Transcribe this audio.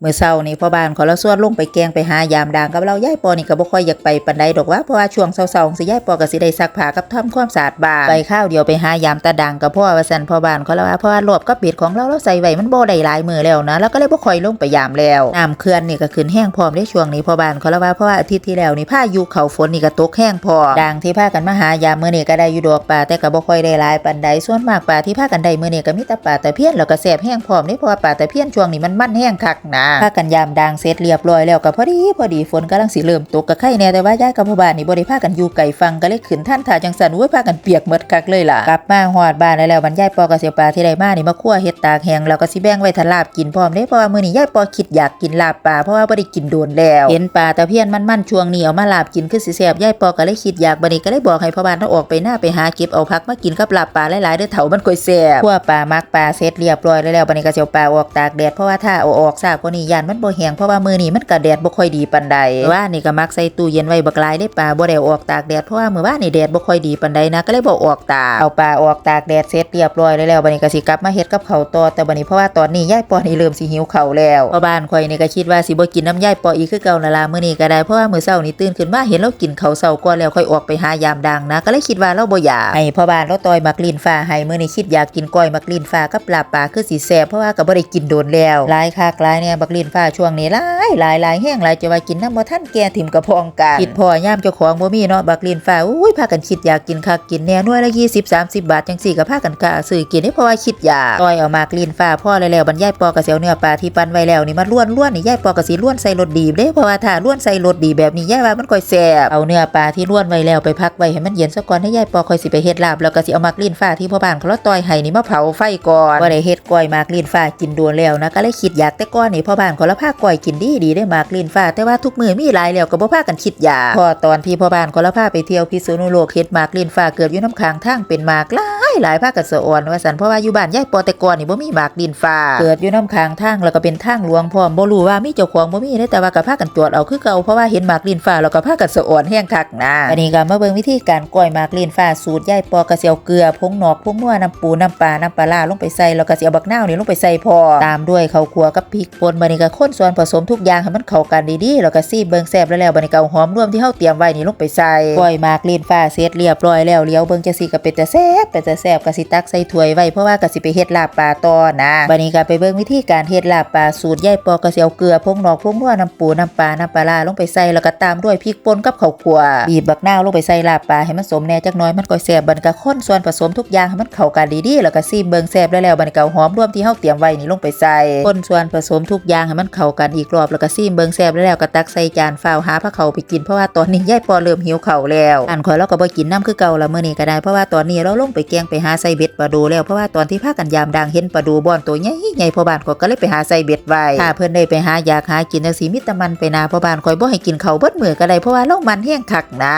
เมื่อเช้านี่พ่อบ้านขอละส่วนลงไปแกงไปหายามด่างกับเรายายปอนี่ก็บ่ค่อยอยากไปปานใดดอกว่าเพราะว่าช่วงเช้าๆสิยายปอก็สิได้ซักผ้ากับทำความสะอาดบ้านไปข้าวเดียวไปหายามตาดังกับพ่อว่าซั่นพ่อบ้านเขาละว่าเพราะว่ารอบกับเป็ดของเราเราใส่ไว้มันบ่ได้หลายมื้อแล้วนะแล้วก็เลยบ่ค่อยลงไปยามแล้วน้ำเขื่อนนี่ก็ขึ้นแห้งพร้อมในช่วงนี้พ่อบ้านเขาละว่าเพราะว่าอาทิตย์ที่แล้วนี่พายุเขาฝนนี่ก็ตกแห้งพอดังที่พากันมาหายามมื้อนี้ก็ได้อยู่ดอกปลาแต่ก็บ่ค่อยได้หลายปานใดส่วนมากปลาที่พากันได้มื้อนี้ก็มีแต่ปลาตะเพียนแล้วก็แซ่บแห้งพร้อมนี่เพราะว่าปลาตะเพียนช่วงนี้มันมันแห้งคักนะพากันยามดังเสร็จเรียบร้อยแล้วก็พอดีพอดีฝนกำลังสิเริ่มตกก็ไข่แน่แต่ว่ายายกับพ่อบ้านนี่บ่ได้พากันอยู่ไกลฟังก็เลยขึ้นท่านท่าจังสันโอ้ยพากันเปียกหมดคักเลยล่ะกลับมาฮอดบ้านแล้วบรรยายปอกับเสียวปลาที่ได้มานี่มาคั่วเฮ็ดตากแห้งแล้วก็สิแบ่งไว้ทลาบกินพร้อมเด้เพราะว่ามื้อนี้ยายปอคิดอยากกินลาบปลาเพราะว่าบ่ได้กินโดนแล้ว เห็นปลาตะเพียนมันๆช่วงนี้เอามาลาบกินคือสิแซ่บยายปอก็เลยคิดอยากบัดนี้ก็เลยบอกให้พ่อบ้านเอาออกไปหน้าไปหาเก็บเอาผักมากินกับลาบปลาหลายๆเด้อเถามันค่อยแซ่บคั่วปลามักปลาเสร็จเรียบร้อยแล้วบัดนี้ก็สิเอาปลาออกตากแดดเพราะว่าถ้าเอาออกซากกว่านี้ยานมันบ่แห้งเพราะว่ามื้อนี้มันก็แดดบ่ค่อยดีปานใดว่านี่ก็มักใส่ตู้เย็นไว้บักหลายได้ปลาบ่ได้เอาออกตากแดดเพราะว่ามื้อวานนี่แดดบ่ค่อยดีปานใดนะก็เลยบ่ออกตากเอาปลาออกตากแดดเสร็จเรียบร้อยแล้วแล้วบัดนี้ก็สิกลับมาเฮ็ดกับข้าวต่อแต่บัดนี้เพราะว่าตอนนี้ยายปอนี่เริ่มสิหิวข้าวแล้วพ่อบ้านข่อยนี่ก็คิดว่าสิบ่กินน้ำยายปออีกคือเก่านั่นล่ะมื้อนี้ก็ได้เพราะว่ามื้อเช้านี่ตื่นขึ้นมาเห็นเรากินข้าวเช้าก่อนแล้วค่อยออกไปหายามดังนะ ก็เลยคิดว่าเราบ่อยากให้พ่อบ้านเราต่อยมักลิ้นฟ้าให้มื้อนี้คิดอยากกินก้อยมักลิ้นฟ้ากับลาบปลาคือสิแซ่บเพราะว่าก็บ่ได้กินโดนแล้วหลายคักหลายเนี่ยบักลิ้นฟ้าช่วงนี้หลายหลายหลายแห้งหลายจะว่ากินน้ำบ่ทันแก่ถิ่มกระพองกันคิดพอย่ามเจ้าของบ่มีเนาะบักลินฟ้าอุ้ยพากันคิดอยากกินคักกินแน่น่วยละ20 30บสามสิบบาทจังซี่ก็พากันกล้าซื้อกินได้เพราะว่าคิดอยากต่อยเอามากลินฟ้าพ่อแล้วแล้วบรรยายปอกระเสียวเนื้อปลาที่ปั้นไว้แล้วนี่มาล้วนล้วนนี่ยายปอกระสีล้วนใส่รสดีเด้เพราะว่าถ้าล้วนใส่รสดีแบบนี้ยายว่ามันค่อยแซ่บเอาเนื้อปลาที่ล้วนไว้แล้วไปพักไว้ให้มันเย็นซะก่อนให้ยายปอคอยสิไปเฮ็ดลาบแล้วก็สิเอามากลินฟ้าที่พ่อบ้านเขาละต่อยให้นี่มาเผาไฟก่อนว่าได้เฮ็ดก้อยมากลินฟ้ากินโดนแล้วนะก็เลยคิดอยากแต่ก่อนนี่พ่อบ้านเขาละพาคก้อยกินดีดีได้มากลินฟ้า แต่ว่าทุกมือมีหลายแล้วก็บ่พากันคิดยาพอตอนที่พ่อบ้านเขาละพาไปเที่ยวพิษณุโลกเฮ็ดมากลินฟ้าเกิดอยู่น้ำค้างทางเป็นมากหลายหลายภาคกันสะอ่อนว่าสันเพราะว่าอยู่บ้านยายปอแต่ก่อนนี่บ่มีมากดินฟ้า เกิดอยู่น้ำค้างทางแล้วก็เป็นทางหลวงพร้อมบ่รู้ว่ามีเจ้าของบ่มีเด้แต่ว่าก็พากันตรวจเอาคือเก่าเพราะว่าเห็นมากดินฟ้าแล้วก็พากันสะอ่อนแห้งคักนะอันนี้ก็มาเบิ่งวิธีการก้อยมากดินฟ้าสูตรยายปอกระเสียวเกลือผงหนอกผงนัวน้ำปูน้ำปลาน้ำปลาร้าลงไปใส่แล้วก็เสิเอาบักนาวนี่ลงไปใส่พอตามด้วยข้าวคั่วกับพริกป่นบัดนี้ก็คนส่วนผสมทุกอย่างให้มันเข้ากันดีๆแล้วก็ซีเบิ่งแซ่บแล้วแล้วบัดนี้ก็หอมรวมที่เฮาเตรียมไว้นี่ลงไปใส่ก้อยหมากดินฟ้าเสร็จเรียบร้อยแล้วเลี้ยวเบิ่งจังซี่ก็เป็นแต่แซ่บเป็นแต่แซ่บก็สิตักใส่ถ้วยไว้เพราะว่าก็สิไปเฮ็ดลาบปลาต่อนะบัดนี้ก็ไปเบิ่งวิธีการเฮ็ดลาบปลาสูตรยายปอก็สิเอาเกลือผงหนอกผงนัวน้ำปูน้ำปลาน้ำปลาร้าลงไปใส่แล้วก็ตามด้วยพริกป่นกับข้าวคั่วบีบบักนาวลงไปใส่ลาบปลาให้มันสมแน่จักหน่อยมันก็แซ่บบัดนก็คนส่วนผสมทุกอย่างให้มันเข้ากันดีๆแล้วก็ซีเบิงแซ่บแล้วแล้วบัดนี้ก็หอมรวมที่เฮาเตรียมไว้นี่ลงไปใส่คนส่วนผสมทุกย่างให้มันเข้ากันอีกรอบแล้วก็ซีมเบิงแซ่บแล้วแล้วก็ตักใส่จานฟ้าวหาพระเขาไปกินเพราะว่าตอนนี้ยายปอเริ่มหิวเข้าแล้วอันข่อยเราก็บ่กินน้ำคือเก่าละมื้อนี้ก็ได้เพราะว่าตอนนี้เราลงไปแกงไปหาใส่เบ็ดปลาดูแล้วเพราะว่าตอนที่พากันยามดังเห็นปลาดูบ่อนตัวใหญ่ใหญ่พ่อบ้านก็ก็เลยไปหาใส่เบ็ดไว้ถ้าเพิ่นได้ไปหาอยากหากินจังซี่มีแต่มันไปนาพ่อบ้านข่อยบ่ให้กินเข้าเบิดมือก็ได้เพราะว่าเรามันแห้งคักนะ